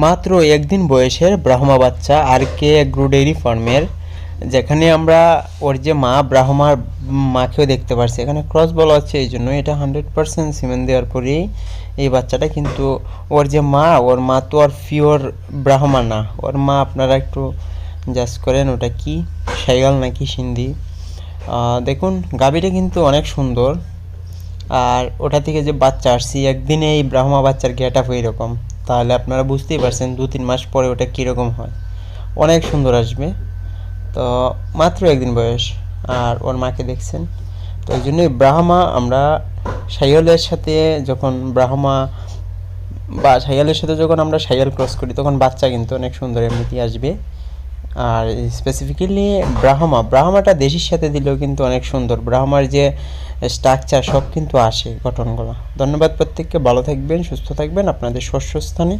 মাত্র একদিন বয়সের ব্রাহ্মা বাচ্চা আর কে এগ্রো ডেইরি ফার্মের, যেখানে আমরা ওর যে মা ব্রাহ্মার মাকেও দেখতে পারছি। এখানে ক্রস বলা হচ্ছে এই জন্য এটা হান্ড্রেড পার্সেন্ট সিমেন্ট দেওয়ার পরেই এই বাচ্চাটা কিন্তু ওর যে মা, ওর মা তো আর পিওর ব্রাহ্মা না। ওর মা আপনারা একটু জাজ করেন, ওটা কি? সাইগাল নাকি সিন্ধি? দেখুন, গাভীটা কিন্তু অনেক সুন্দর। আর ওটা থেকে যে বাচ্চা আসছি, একদিনে এই ব্রাহ্মা বাচ্চার গেট আপ এইরকম। তাহলে আপনারা বুঝতেই পারছেন দু তিন মাস পরে ওটা কীরকম হয়। অনেক সুন্দর আসবে। তো মাত্র একদিন বয়স, আর ওর মাকে দেখছেন। তো এই জন্যই ব্রাহ্মা, আমরা সাইয়ালের সাথে যখন ব্রাহ্মা বা সাইয়ালের সাথে যখন আমরা সাইয়াল ক্রস করি, তখন বাচ্চা কিন্তু অনেক সুন্দর এমনিতেই আসবে। আর স্পেসিফিক্যালি ব্রাহ্মা ব্রাহ্মাটা দেশির সাথে দিলেও কিন্তু অনেক সুন্দর। ব্রাহ্মার যে স্ট্রাকচার সব কিন্তু আসে গঠনগুলো। ধন্যবাদ প্রত্যেককে। ভালো থাকবেন, সুস্থ থাকবেন। আপনাদের শস্য স্থানে